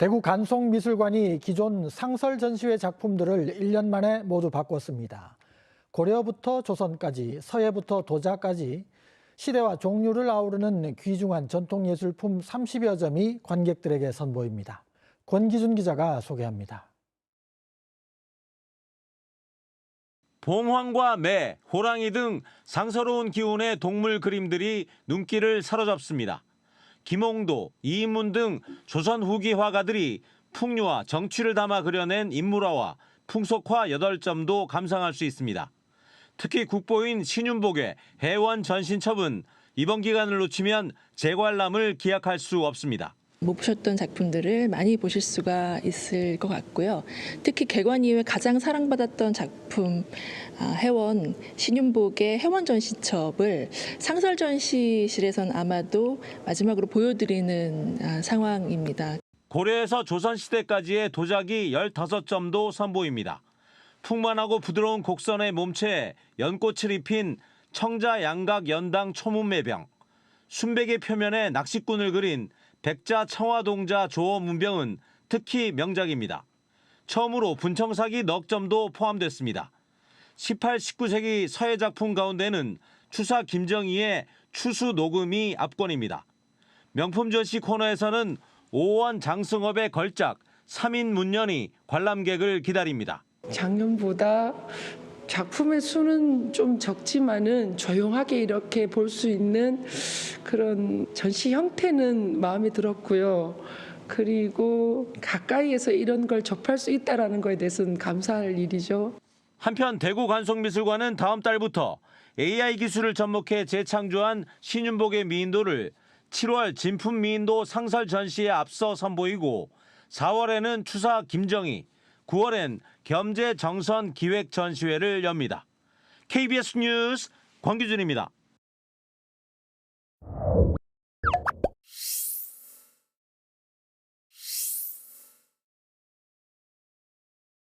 대구 간송미술관이 기존 상설 전시회 작품들을 1년 만에 모두 바꿨습니다. 고려부터 조선까지 서예부터 도자까지 시대와 종류를 아우르는 귀중한 전통예술품 30여 점이 관객들에게 선보입니다. 권기준 기자가 소개합니다. 봉황과 매, 호랑이 등 상서로운 기운의 동물 그림들이 눈길을 사로잡습니다. 김홍도, 이인문 등 조선 후기 화가들이 풍류와 정취를 담아 그려낸 인물화와 풍속화 8점도 감상할 수 있습니다. 특히 국보인 신윤복의 해원 전신첩은 이번 기간을 놓치면 재관람을 기약할 수 없습니다. 못 보셨던 작품들을 많이 보실 수가 있을 것 같고요. 특히 개관 이후에 가장 사랑받았던 작품 아, 해원 신윤복의 해원 전시첩을 상설 전시실에선 아마도 마지막으로 보여드리는 아, 상황입니다. 고려에서 조선시대까지의 도자기 15점도 선보입니다. 풍만하고 부드러운 곡선의 몸체에 연꽃을 입힌 청자 양각 연당 초문매병, 순백의 표면에 낚시꾼을 그린 백자 청화동자 조어 문병은 특히 명작입니다. 처음으로 분청사기 넉 점도 포함됐습니다. 18, 19세기 서예 작품 가운데는 추사 김정희의 추수 녹음이 압권입니다. 명품 전시 코너에서는 오원 장승업의 걸작 3인 문년이 관람객을 기다립니다. 작년보다 작품의 수는 좀 적지만은 조용하게 이렇게 볼 수 있는 그런 전시 형태는 마음에 들었고요. 그리고 가까이에서 이런 걸 접할 수 있다라는 거에 대해서는 감사할 일이죠. 한편 대구 관송미술관은 다음 달부터 AI 기술을 접목해 재창조한 신윤복의 미인도를 7월 진품 미인도 상설 전시에 앞서 선보이고 4월에는 추사 김정희, 9월엔 겸재 정선 기획 전시회를 엽니다. KBS 뉴스 권규준입니다.